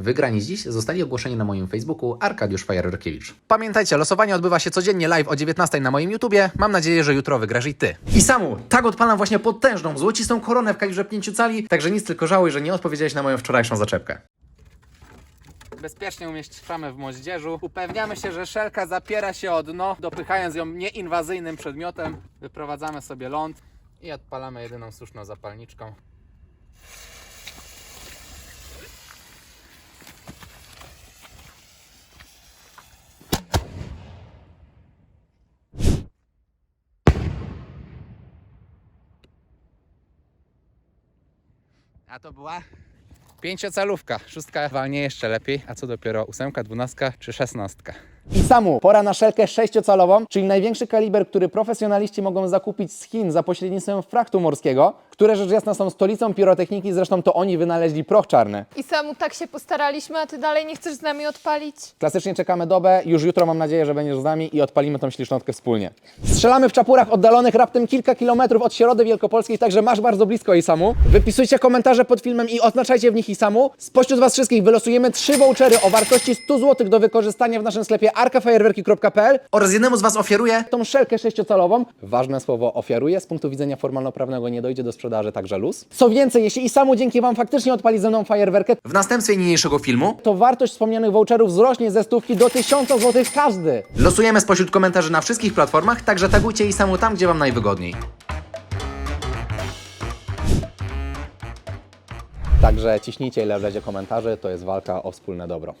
Wygrani dziś zostali ogłoszeni na moim Facebooku Arkadiusz Fajerwerkiewicz. Pamiętajcie, losowanie odbywa się codziennie live o 19 na moim YouTubie. Mam nadzieję, że jutro wygrasz i ty. I samu, tak odpalam właśnie potężną, złocistą koronę w kalibrze 5 cali, także nic tylko żałuj, że nie odpowiedziałeś na moją wczorajszą zaczepkę. Bezpiecznie umieszczamy w moździerzu. Upewniamy się, że szelka zapiera się o dno, dopychając ją nieinwazyjnym przedmiotem. Wyprowadzamy sobie ląd i odpalamy jedyną słuszną zapalniczką. A to była pięciocalówka. Szóstka walnie jeszcze lepiej, a co dopiero ósemka, dwunastka czy szesnastka. I samu, pora na szelkę sześciocalową, czyli największy kaliber, który profesjonaliści mogą zakupić z Chin za pośrednictwem fraktu morskiego, które rzecz jasna są stolicą pirotechniki, zresztą to oni wynaleźli proch czarny. I samu tak się postaraliśmy, a ty dalej nie chcesz z nami odpalić? Klasycznie czekamy dobę, już jutro mam nadzieję, że będziesz z nami i odpalimy tą ślicznotkę wspólnie. Strzelamy w czapurach oddalonych raptem kilka kilometrów od środy wielkopolskiej, także masz bardzo blisko Isamu. Wypisujcie komentarze pod filmem i oznaczajcie w nich Isamu. Spośród Was wszystkich wylosujemy trzy vouchery o wartości 100 zł do wykorzystania w naszym sklepie arkafajerwerki.pl Oraz jednemu z Was ofiaruję tą szelkę sześciocalową. Ważne słowo ofiaruję, z punktu widzenia formalno-prawnego nie dojdzie do sprzedaży, także luz. Co więcej, jeśli Isamu dzięki Wam faktycznie odpali ze mną fajerwerkę, w następstwie niniejszego filmu to wartość wspomnianych voucherów wzrośnie ze stówki do 1000 zł każdy. losujemy spośród komentarzy na wszystkich platformach, także tagujcie i samu tam, gdzie Wam najwygodniej. Także ciśnijcie ile wlezie komentarzy, to jest walka o wspólne dobro.